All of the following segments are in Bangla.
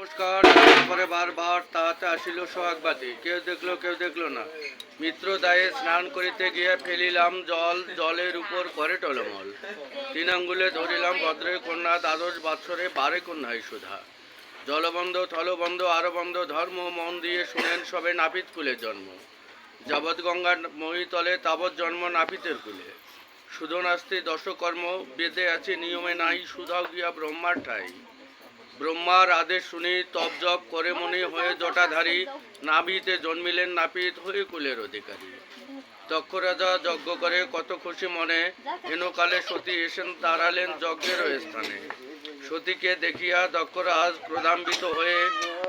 নমস্কার। পরে বারবার তাহাতে আসিল সোহাগবাতি কেউ দেখল কেউ দেখল না। মিত্র দায়ে স্নান করিতে গিয়ে ফেলিলাম জল, জলের উপর করে টলমল। তিন আঙ্গুলে ধরিলাম ভদ্রের কন্যা, দ্বাদশ বাৎসরে বারে কন্যাই সুধা। জলবন্ধ, থলবন্ধ আরও বন্ধ ধর্ম, মন দিয়ে শুনেন সবে নাপিত কুলের জন্ম। যাবৎ গঙ্গার মহিতলে, তাবৎ জন্ম নাপিতের কুলে। সুধনাস্তি দশকর্ম বেদে আছে, নিয়মে নাই, সুধাও গিয়া ব্রহ্মার ঠাই। ব্রহ্মার আদেশ শুনি তপ জপ করে মনে হয়ে জটাধারী নাভিতে জন্মিলেন নাপিত হয়ে কুলের অধিকারী। দক্ষ রাজা যজ্ঞ করে, কত খুশি মনে, হেনকালে সতী এসেন দাঁড়ালেন যজ্ঞের স্থানে। সতীকে দেখিয়া দক্ষরাজ ক্রোধান্বিত হয়ে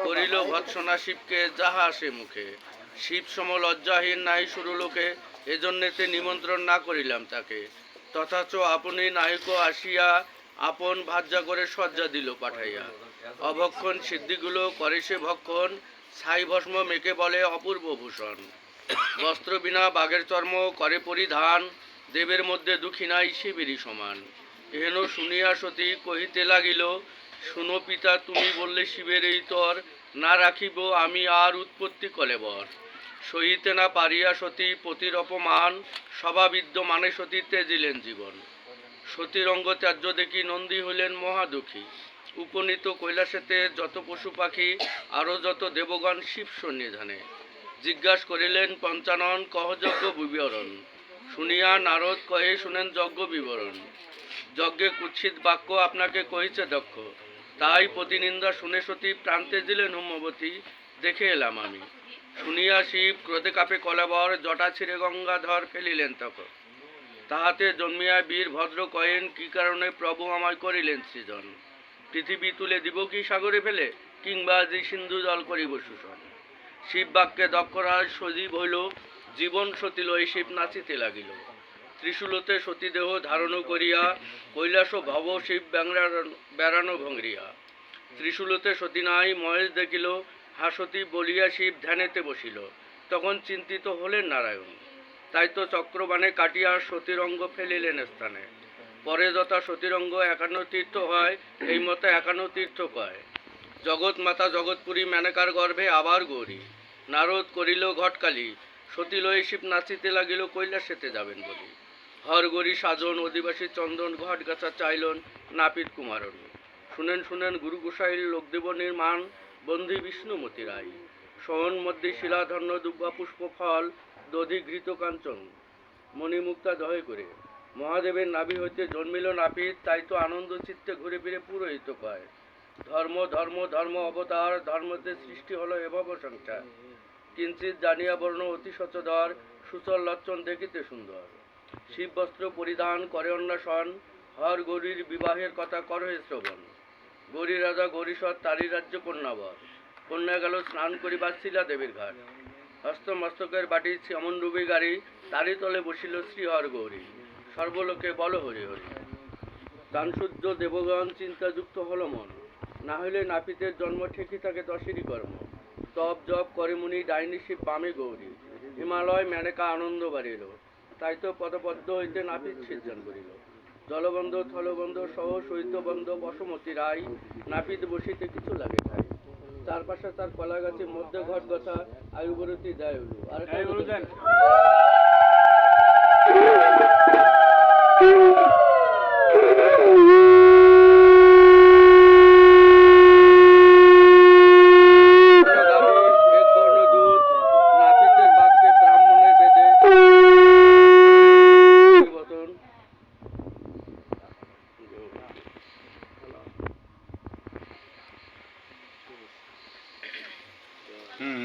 করিল ভৎসনা শিবকে, যাহা আসে মুখে। শিব সম লজ্জাহীন নাই শুরু লোকে, এজন্যেতে নিমন্ত্রণ না করিলাম তাকে। তথাচ আপনি নায়ক আসিয়া আপন ভাজ্যা করে সজ্জা দিল পাঠাইয়া। অভক্ষণ সিদ্ধিগুলো করে সে ভক্ষণ, ছাই ভস্ম মেকে বলে অপূর্ব ভূষণ। বস্ত্র বিনা বাঘের চর্ম, করে পরিধান, দেবের মধ্যে দুঃখী নাই শিবেরই সমান। হেন শুনিয়া সতী কহিতে লাগিল, শুনো পিতা, তুমি বললে শিবের এই তর, না রাখিব আমি আর উৎপত্তি কলেবর সহিতে না পারিয়া সতী পতির অপমান স্বভাবিদ্য মানে সতী তেজিলেন জীবন। সতীর অঙ্গ ত্যায্য দেখি নন্দী হইলেন মহাদুখী। উপনীত কৈলাসেতে যত পশু পাখি, আরও যত দেবগণ শিব সন্নিধানে। জিজ্ঞাসা করিলেন, পঞ্চানন কহযজ্ঞ বিবরণ? শুনিয়া নারদ কহে, শুনেন যজ্ঞ বিবরণ। যজ্ঞে কুৎসিত বাক্য আপনাকে কহিছে দক্ষ। তাই প্রতিনিন্দা শুনে সতী প্রান্তে দিলেন হোমবতী, দেখে এলাম আমি। শুনিয়া শিব, ক্রোধে কাপে কলেবর, জটা ছিঁড়ে গঙ্গাধর ফেলিলেন তখন। তাহাতে জন্মিয়া বীর ভদ্র কয়েন কি কারণে প্রভু আমায় করিলেন সৃজন? পৃথিবী তুলে দিব কি সাগরে ফেলে, কিংবা যে সিন্ধু জল করিব শোষণ শিব বাক্যে দক্ষরাজ সজীব হইল, জীবন সতিল এই শিব নাচিতে লাগিল। ত্রিশূলতে সতীদেহ ধারণ করিয়া, কৈলাস ভব শিব বেড়ানো ভঙ্গরিয়া ত্রিশূলতে সতী নাই, মহেশ দেখিল, হাসতি বলিয়া শিব ধ্যানেতে বসিল। তখন চিন্তিত হলেন নারায়ণ। তাই তো চক্রবাণে কাটিয়া সতীরঙ্গ ফেলিলেন স্থানে। পরে যথা সতীরঙ্গ একান্ন তীর্থ হয়, এই মতো একান্ন তীর্থ কয়। জগৎ মাতা জগৎপুরী মেনকার গর্ভে আবার গৌরী। নারদ করিল ঘটকালি, সতী লয়ে শিব নাচিতে লাগিল, কৈলাসেতে যাবেন বলি। হর গরি সাজন, অধিবাসী চন্দন, ঘট গাছা চাইলন, নাপিত কুমারণ। শুনেন শুনেন, গুরু গোসাইল লোকদেব নির্মাণ বন্ধী বিষ্ণুমতি রায়। সহন মধ্যে শিলাধন্য দুব্বা পুষ্প ফল দধি ঘৃত কাঞ্চন। মণিমুক্তা দহে করে, মহাদেবের নাভি হইতে জন্মিল নাপিত তাই তো আনন্দ চিত্তে ঘুরে ফিরে পুরোহিত কয়। ধর্ম ধর্ম ধর্ম অবতার, ধর্মতে সৃষ্টি হলো এভাব সংসার। কিঞ্চিত জানিয়া বর্ণ অতি সচদর, সুচল লক্ষণ দেখিতে সুন্দর। শিব বস্ত্র পরিধান করে অন্বেষণ, হর গৌরীর বিবাহের কথা করহে শ্রবণ। গৌরী রাজা গৌরীশ্বর তারি রাজ্য কন্যাবর। কন্যা গেল, স্নান করিবার শিলা দেবীর ঘাট। হস্তমস্তকের বাটি এমন রূপে গাড়ি তারি তলে বসিল শ্রীহর গৌরী। সর্বলোকে বল হরি হরি। দানসূর্য দেবগণ চিন্তাযুক্ত হল মন। না হইলে নাপিতের জন্ম ঠিকই থাকে দশেরই কর্ম। তপ জপ করে মুনি ডাইনি শিব বামে গৌরী। হিমালয় মেনকা আনন্দ বাড়িল। তাই তো পদপদ্ম হইতে নাপিত সিদ্ধন করিল। জলবন্ধ, থলবন্ধ সহ শৈত্যবন্ধ বসমতী রায়, নাপিত বসিতে কিছু লাগে তাই চারপাশে তার কলা গাছের মধ্যে ঘট গথা আয়ুবরতি দেয় আর